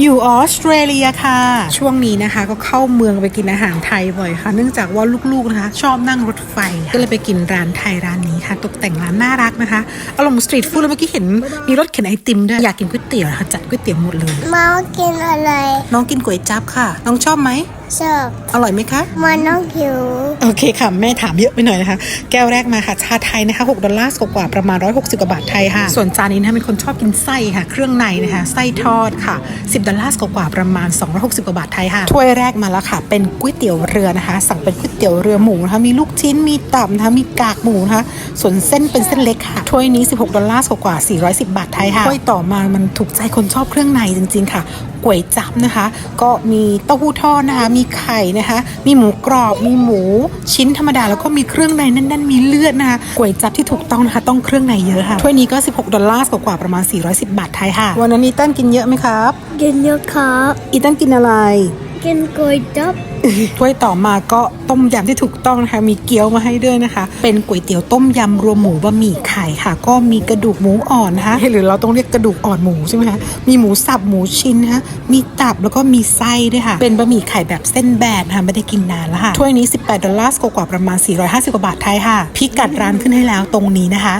อยู่ออสเตรเลียค่ะ ช่วงนี้นะคะก็เข้าเมืองไปกินอาหารไทยบ่อยค่ะ เนื่องจากว่าลูกๆนะคะ ชอบนั่งรถไฟ ก็เลยไปกินร้านไทยร้านนี้ค่ะ ตกแต่งร้านน่ารักนะคะอารมณ์สตรีทฟู้ดแล้วเมื่อกี้เห็นมีรถเข็นไอติมด้วย อยากกินก๋วยเตี๋ยวนะคะจัดก๋วยเตี๋ยวหมดเลยมากินอะไร น้องกินก๋วยจั๊บค่ะ น้องชอบไหม ชอบอร่อยไหมคะ มันน้องหิว โอเคค่ะ แม่ถามเยอะไปหน่อยนะคะ แก้วแรกมาค่ะชาไทยนะคะ6ดอลลาร์กว่าๆประมาณ 160 กว่าบาทไทยค่ะ ส่วนจานนี้นะคะเป็นคนชอบกินไส้ค่ะ เครื่องในนะคะ ไส้ทอดค่ะ 10 ดอลลาร์กว่าๆประมาณ 260 กว่าบาทไทยค่ะถ้วยแรกมาแล้วค่ะ เป็นก๋วยเตี๋ยวเรือนะคะ สั่งเป็นก๋วยเตี๋ยวเรือหมูนะคะมีลูกชิ้นมีตับนะคะมีกากหมูนะคะส่วนเส้นเป็นเส้นเล็กค่ะถ้วยนี้ 16 ดอลลาร์กว่าๆ410 บาทไทยค่ะถ้วยต่อมามันถูกใจคนชอบเครื่องในจริง ๆ ค่ะ ก๋วยจั๊บนะคะ ก็มีเต้าหู้ทอดนะคะ มีไข่นะคะ มีหมูกรอบ มีหมูชิ้นธรรมดา แล้วก็มีเครื่องในแน่นๆ มีเลือดนะคะก๋วยจั๊บที่ถูกต้องนะคะ ต้องเครื่องในเยอะค่ะถ้วยนี้ก็ 16 ดอลลาร์กว่าๆประมาณ 410 บาทไทยค่ะ วันนั้นอีตันกินเยอะไหมครับ กินเยอะครับอีตันกินอะไร กินก๋วยจั๊บถ้วยต่อมาก็ต้มยำที่ถูกต้องนะคะ มีเกี๊ยวมาให้ด้วยนะคะ เป็นก๋วยเตี๋ยวต้มยำรวมหมูบะหมี่ไข่ค่ะ ก็มีกระดูกหมูอ่อนนะคะหรือเราต้องเรียกกระดูกอ่อนหมูใช่ไหมคะมีหมูสับหมูชิ้นนะคะมีตับแล้วก็มีไส้ด้วยค่ะ เป็นบะหมี่ไข่แบบเส้นแบนนะคะไม่ได้กินนานแล้วค่ะถ้วยนี้ 18 ดอลลาร์กว่าๆประมาณ 450 กว่าบาทไทยค่ะ พิกัดร้านขึ้นให้แล้วตรงนี้นะคะ